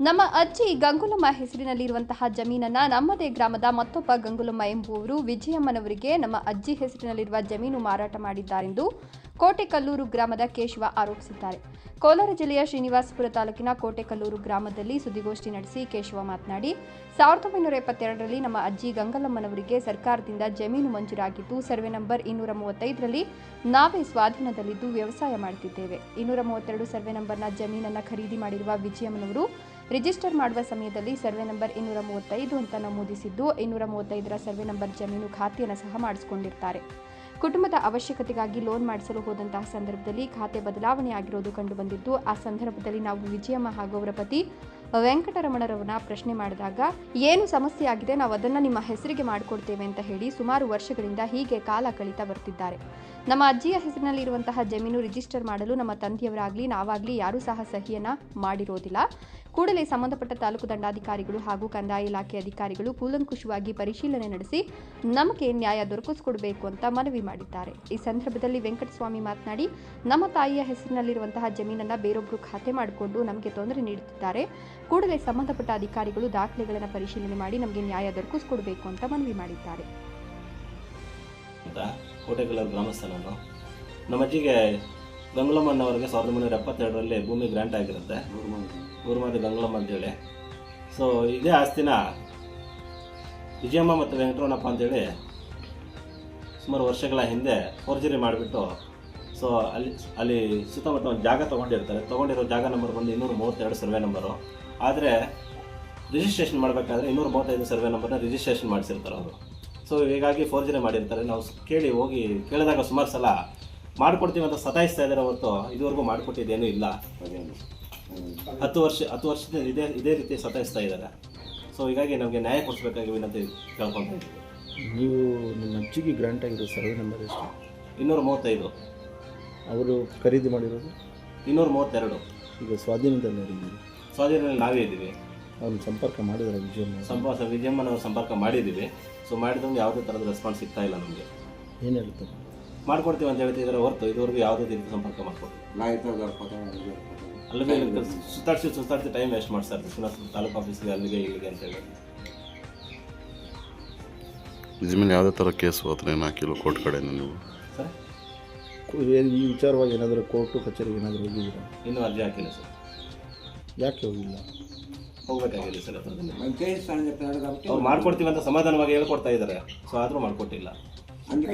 ನಮ್ಮ ಅಜ್ಜಿ ಗಂಗುಲಮ್ಮ ಹೆಸರಿನಲ್ಲಿರುವಂತಹ ಜಮೀನನ್ನ ನಮ್ಮದೇ ಗ್ರಾಮದ ಮತ್ತೊಬ್ಬ ಗಂಗುಲಮ್ಮ ಎಂಬುವವರು ವಿಜಯಮ್ಮನವರಿಗೆ ನಮ್ಮ ಅಜ್ಜಿ ಹೆಸರಿನಲ್ಲಿರುವ ಜಮೀನು ಮಾರಾಟ ಮಾಡಿದ್ದಾರೆಂದು ಕೋಟೆಕಲ್ಲೂರು ಗ್ರಾಮದ ಕೇಶವ ಆರೋಪಿಸಿದ್ದಾರೆ. ಕೋಲಾರ ಜಿಲ್ಲೆಯ ಶ್ರೀನಿವಾಸಪುರ ತಾಲೂಕಿನ ಕೋಟೆಕಲ್ಲೂರು ಗ್ರಾಮದಲ್ಲಿ ಸುದ್ದಿಗೋಷ್ಠಿ ನಡೆಸಿ ಕೇಶವ ಮಾತನಾಡಿ, ಸಾವಿರದ ಒಂಬೈನೂರ ಎಪ್ಪತ್ತೆರಡರಲ್ಲಿ ನಮ್ಮ ಅಜ್ಜಿ ಗಂಗಲಮ್ಮನವರಿಗೆ ಸರ್ಕಾರದಿಂದ ಜಮೀನು ಮಂಜೂರಾಗಿದ್ದು, ಸರ್ವೆ ನಂಬರ್ ಇನ್ನೂರ ಮೂವತ್ತೈದರಲ್ಲಿ ನಾವೇ ಸ್ವಾಧೀನದಲ್ಲಿದ್ದು ವ್ಯವಸಾಯ ಮಾಡುತ್ತಿದ್ದೇವೆ. ಇನ್ನೂರ ಮೂವತ್ತೆರಡು ಸರ್ವೆ ನಂಬರ್ನ ಜಮೀನನ್ನು ಖರೀದಿ ಮಾಡಿರುವ ವಿಜಯಮ್ಮನವರು ರಿಜಿಸ್ಟರ್ ಮಾಡುವ ಸಮಯದಲ್ಲಿ ಸರ್ವೆ ನಂಬರ್ ಇನ್ನೂರ ಮೂವತ್ತೈದು ಅಂತ ನಮೂದಿಸಿದ್ದು, ಇನ್ನೂರ ಮೂವತ್ತೈದರ ಸರ್ವೆ ನಂಬರ್ ಜಮೀನು ಖಾತೆಯನ್ನು ಸಹ ಮಾಡಿಸಿಕೊಂಡಿರ್ತಾರೆ. ಕುಟುಂಬದ ಅವಶ್ಯಕತೆಗಾಗಿ ಲೋನ್ ಮಾಡಿಸಲು ಹೋದಂತಹ ಸಂದರ್ಭದಲ್ಲಿ ಖಾತೆ ಬದಲಾವಣೆ ಆಗಿರೋದು ಕಂಡುಬಂದಿದ್ದು ಆ ಸಂದರ್ಭದಲ್ಲಿ ನಾವು ವಿಜಯಮ್ಮ ಹಾಗೂ ಅವರ ಪತಿ ವೆಂಕಟರಮಣರವನ್ನ ಪ್ರಶ್ನೆ ಮಾಡಿದಾಗ, ಏನು ಸಮಸ್ಯೆ ಆಗಿದೆ? ನಾವು ಅದನ್ನು ನಿಮ್ಮ ಹೆಸರಿಗೆ ಮಾಡಿಕೊಡ್ತೇವೆ ಅಂತ ಹೇಳಿ ಸುಮಾರು ವರ್ಷಗಳಿಂದ ಹೀಗೆ ಕಾಲ ಕಳೀತಾ ಬರ್ತಿದ್ದಾರೆ. ನಮ್ಮ ಅಜ್ಜಿಯ ಹೆಸರಿನಲ್ಲಿರುವಂತಹ ಜಮೀನು ರಿಜಿಸ್ಟರ್ ಮಾಡಲು ನಮ್ಮ ತಂದೆಯವರಾಗಲಿ, ನಾವಾಗಲಿ ಯಾರೂ ಸಹ ಸಹಿಯನ್ನ ಮಾಡಿರೋದಿಲ್ಲ. ಕೂಡಲೇ ಸಂಬಂಧಪಟ್ಟ ತಾಲೂಕು ದಂಡಾಧಿಕಾರಿಗಳು ಹಾಗೂ ಕಂದಾಯ ಇಲಾಖೆ ಅಧಿಕಾರಿಗಳು ಕೂಲಂಕುಷವಾಗಿ ಪರಿಶೀಲನೆ ನಡೆಸಿ ನಮಗೆ ನ್ಯಾಯ ದೊರಕಿಸಿಕೊಡಬೇಕು ಅಂತ ಮನವಿ ಮಾಡಿದ್ದಾರೆ. ಈ ಸಂದರ್ಭದಲ್ಲಿ ವೆಂಕಟಸ್ವಾಮಿ ಮಾತನಾಡಿ, ನಮ್ಮ ತಾಯಿಯ ಹೆಸರಿನಲ್ಲಿರುವಂತಹ ಜಮೀನನ್ನ ಬೇರೊಬ್ಬರು ಖಾತೆ ಮಾಡಿಕೊಂಡು ನಮಗೆ ತೊಂದರೆ ನೀಡುತ್ತಿದ್ದಾರೆ. ಕೂಡಲೇ ಸಂಬಂಧಪಟ್ಟ ಅಧಿಕಾರಿಗಳು ದಾಖಲೆಗಳನ್ನು ಪರಿಶೀಲನೆ ಮಾಡಿ ನಮಗೆ ನ್ಯಾಯ ದೊರಕಿಸಿಕೊಡಬೇಕು ಅಂತ ಮನವಿ ಮಾಡಿದ್ದಾರೆ. ಅಂತ ಕೋಟೆಕಲ್ಲೂರು ಗ್ರಾಮಸ್ಥ ನಾನು ನಮ್ಮ ಅಜ್ಜಿಗೆ ಗಂಗುಲಮ್ಮನವರಿಗೆ ಸಾವಿರದ ಒಂಬೈನೂರ ಎಪ್ಪತ್ತೆರಡರಲ್ಲಿ ಭೂಮಿ ಗ್ರ್ಯಾಂಟ್ ಆಗಿರುತ್ತೆ. ಊರ್ಮಾದಿ ಗಂಗುಲಮ್ಮ ಅಂತೇಳಿ. ಸೊ ಇದೇ ಆಸ್ತಿನ ವಿಜಯಮ್ಮ ಮತ್ತು ವೆಂಕಟರಮಣಪ್ಪ ಅಂತೇಳಿ ಸುಮಾರು ವರ್ಷಗಳ ಹಿಂದೆ ಫೋರ್ಜರಿ ಮಾಡಿಬಿಟ್ಟು ಸೊ ಅಲ್ಲಿ ಅಲ್ಲಿ ಸುತ್ತಮುತ್ತ ಒಂದು ಜಾಗ ತೊಗೊಂಡಿರ್ತಾರೆ. ತೊಗೊಂಡಿರೋ ಜಾಗ ನಂಬರ್ ಬಂದು ಇನ್ನೂರ ಮೂವತ್ತೆರಡು ಸರ್ವೆ ನಂಬರು ಆದರೆ ರಿಜಿಸ್ಟ್ರೇಷನ್ ಮಾಡಬೇಕಾದ್ರೆ ಇನ್ನೂರ ಮೂವತ್ತೈದು ಸರ್ವೆ ನಂಬರ್ನ ರಿಜಿಸ್ಟ್ರೇಷನ್ ಮಾಡಿಸಿರ್ತಾರೆ ಅವರು. ಸೊ ಹೀಗಾಗಿ ಮಾಡಿ ಮಾಡಿರ್ತಾರೆ. ನಾವು ಕೇಳಿ ಹೋಗಿ ಕೇಳಿದಾಗ ಸುಮಾರು ಸಲ ಮಾಡಿಕೊಡ್ತೀವಿ ಅಂತ ಸತಾಯಿಸ್ತಾ ಇದ್ದಾರೆ ಹೊರತು ಇದುವರೆಗೂ ಮಾಡಿಕೊಟ್ಟಿದ್ದೇನೂ ಇಲ್ಲ. ಹತ್ತು ವರ್ಷ ಹತ್ತು ವರ್ಷದಿಂದ ಇದೇ ಇದೇ ರೀತಿ ಸತಾಯಿಸ್ತಾ ಇದ್ದಾರೆ. ಸೊ ಹೀಗಾಗಿ ನಮಗೆ ನ್ಯಾಯ ಕೊಡಿಸ್ಬೇಕಾಗಿ ವಿನಂತಿ ಕೇಳ್ಕೊತಾ ಇದ್ದೀವಿ. ನೀವು ನಿಮ್ಮ ಅಜ್ಜಿಗೆ ಗ್ರಾಂಟ್ ಆಗಿರೋ ಸರ್ವೆ ನಂಬರ್ ಎಷ್ಟು? ಇನ್ನೂರ ಮೂವತ್ತೈದು. ಅವರು ಖರೀದಿ ಮಾಡಿರೋದು? ಇನ್ನೂರ ಮೂವತ್ತೆರಡು. ಈಗ ಸ್ವಾಧೀನದಲ್ಲಿ ಸ್ವಾಧೀನದಲ್ಲಿ ನಾವೇ ಇದ್ದೀವಿ. ಅವ್ರನ್ನ ಸಂಪರ್ಕ ಮಾಡಿದ್ರೆ ವಿಜಯಮ್ಮ ಸಂಪ ನಾವು ಸಂಪರ್ಕ ಮಾಡಿದ್ದೀವಿ. ಸೊ ಮಾಡಿದಂಗೆ ಯಾವುದೇ ಥರದ ರೆಸ್ಪಾನ್ಸ್ ಸಿಗ್ತಾ ಇಲ್ಲ ನಮಗೆ. ಏನು ಹೇಳ್ತಾರೆ? ಮಾಡ್ಕೊಡ್ತೀವಿ ಅಂತ ಹೇಳ್ತಿದ್ದಾರೆ ಹೊರತು. ಇದುವರೆಗೂ ಯಾವುದೇ ರೀತಿ ಸಂಪರ್ಕ ಮಾಡ್ಕೊಡ್ತೀವಿ ಅಲ್ಲಿಗೆ ಇಲ್ಲಿಗೆ ಸುತ್ತಾಡ್ಸಿ ಸುತ್ತಾಡ್ಸಿ ಟೈಮ್ ವೇಸ್ಟ್ ಮಾಡ್ತಾ ಇರ್ತೀವಿ ತಾಲೂಕು ಆಫೀಸ್ಗೆ ಅಲ್ಲಿಗೆ ಇಲ್ಲಿಗೆ ಅಂತ ಹೇಳಿ. ಇದ್ರ ಮೇಲೆ ಯಾವುದೇ ಥರ ಕೇಸ್ ಹೋದ್ರೆ ಏನು ಹಾಕಿಲ್ಲ ಕೋರ್ಟ್ ಕಡೆಯಿಂದ ನೀವು? ಸರ್? ಏನು ಈ ವಿಚಾರವಾಗಿ ಏನಾದರೂ ಕೋರ್ಟು ಕಚೇರಿಗೆ ಏನಾದರೂ ಹೋಗಿದ್ದೀರಾ? ಇನ್ನೂ ಅರ್ಜಿ ಹಾಕಿಲ್ಲ ಸರ್. ಯಾಕೆ ಹೋಗಿಲ್ಲ? ಸರ್ ಅವ್ರು ಮಾಡ್ಕೊಡ್ತೀವಿ ಅಂತ ಸಮಾಧಾನವಾಗಿ ಹೇಳ್ಕೊಡ್ತಾ ಇದ್ದಾರೆ. ಸೊ ಆದರೂ ಮಾಡ್ಕೊಟ್ಟಿಲ್ಲ.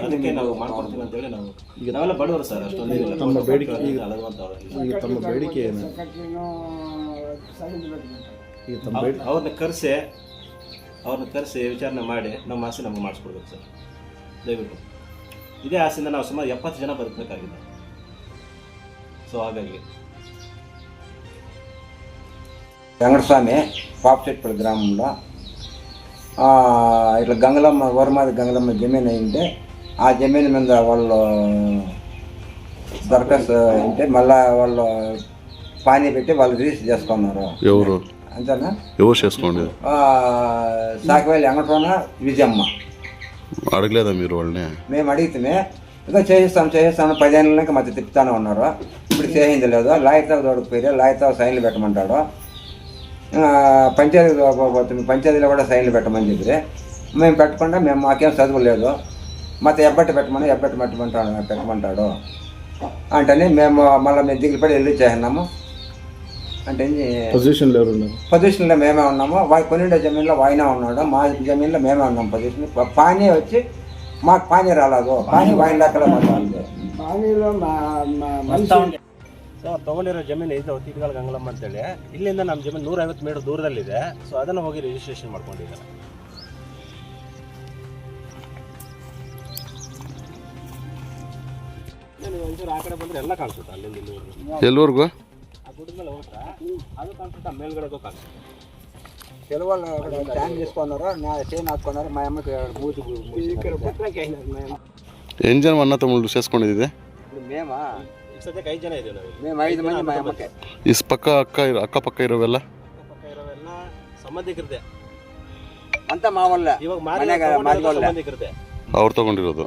ಅದಕ್ಕೆ ನಾವು ಮಾಡ್ಕೊಡ್ತೀವಿ ಅಂತ ಹೇಳಿ ನಾವು ಈಗ ನಾವೆಲ್ಲ ಬಡವರು ಸರ್ ಅಷ್ಟೊಂದು ನಮ್ಮ ಬೇಡಿಕೆ ಈಗ- ಅಳಗುವಂಥವ್ರು ಈಗ ತಮ್ಮ ಬೇಡಿಕೆ ಏನು? ಈಗ ತಮ್ಮ ಬೇಡಿ ಅವ್ರನ್ನ ಕರೆಸಿ ಅವ್ರನ್ನ ಕರೆಸಿ ವಿಚಾರಣೆ ಮಾಡಿ ನಮ್ಮ ಆಸೆ ನಮ್ಗೆ ಮಾಡಿಸ್ಕೊಡ್ಬೇಕು ಸರ್. ದಯವಿಟ್ಟು. ಇದೇ ಆಸೆಯಿಂದ ನಾವು ಸುಮಾರು ಎಪ್ಪತ್ತು ಜನ ಬದುಕಬೇಕಾಗಿದೆ. ಸೊ ಹಾಗಾಗಿ. వెంకటస్వామి పాపచెట్పల్లి గ్రామంలో. ఇట్లా గంగలమ్మ వరమాది గంగలమ్మ జమీన్ అయింటే ఆ జమీన్ మీద వాళ్ళు దరఖాస్తు అంటే మళ్ళా వాళ్ళు పానీ పెట్టి వాళ్ళు రిజిస్టర్ చేసుకున్నారు. ఎవరు? అంతేనా? ఎవరు చేసుకోండి? సాకివేలి వెంకటరమణ విజయమ్మ. అడగలేదా మీరు వాళ్ళని? మేము అడిగితే ఇంకా చేయిస్తాం చేయిస్తాం పదిహేనులకి మధ్య తిప్పుతానే ఉన్నారు. ఇప్పుడు చేయింది లేదు లాయితావు తోడుకుపోయి లాయితావు సైన్లు పెట్టమంటాడు. పంచాయతీ పోతుంది పంచాయతీలో కూడా సైన్లు పెట్టమని చెప్పి మేము పెట్టకుండా మేము మాకేం చదువు లేదు. మొత్తం ఎబ్బట్టి పెట్టమని ఎబ్బట్టి పెట్టమంటాడు పెట్టమంటాడు. అంటే మేము మళ్ళీ మేము దిగులు పడి వెళ్ళి చేసినాము అంటే పొజిషన్లో పొజిషన్లో మేమే ఉన్నాము. వా కొన్నిండే జమీన్లో వాయినా ఉన్నాడు. మా జమీన్లో మేమే ఉన్నాం పొజిషన్ పానీ వచ్చి మాకు పానీ రాలేదు. పానీ వాయిన లెక్కల మాట్లాడింది ನಾವು ತೊಗೊಂಡಿರೋ ಜಮೀನು ಇದು ತಿಂಗಳ ಗಂಗಲಮ್ಮ ಅಂತೇಳಿ. ಇಲ್ಲಿಂದ ನಮ್ಮ ಜಮೀನು ನೂರೈವತ್ತು ಮೀಟರ್ ದೂರದಲ್ಲಿದೆ. ಸೊ ಅದನ್ನು ಹೋಗಿ ರಿಜಿಸ್ಟ್ರೇಷನ್ ಮಾಡ್ಕೊಂಡಿದ್ದಾರೆ. ಎಲ್ಲ ಎಂಜನ್ ಅನ್ನ ತಮ್ಮ ಸೇರಿಸ್ಕೊಂಡಿದ್ದೆ ಮೇಮಾ? ಜನ ಐದು ಮಂದಿ ಇಸ್ ಪಕ್ಕ ಅಕ್ಕ ಇರೋ ಅಕ್ಕಪಕ್ಕ ಇರೋವೆಲ್ಲ? ಪಕ್ಕ ಇರೋವೆಲ್ಲ ಅಂತ ಮಾವಲ್ಲ. ಇವಾಗ ಅವ್ರು ತಗೊಂಡಿರೋದು?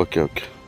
Okay okay.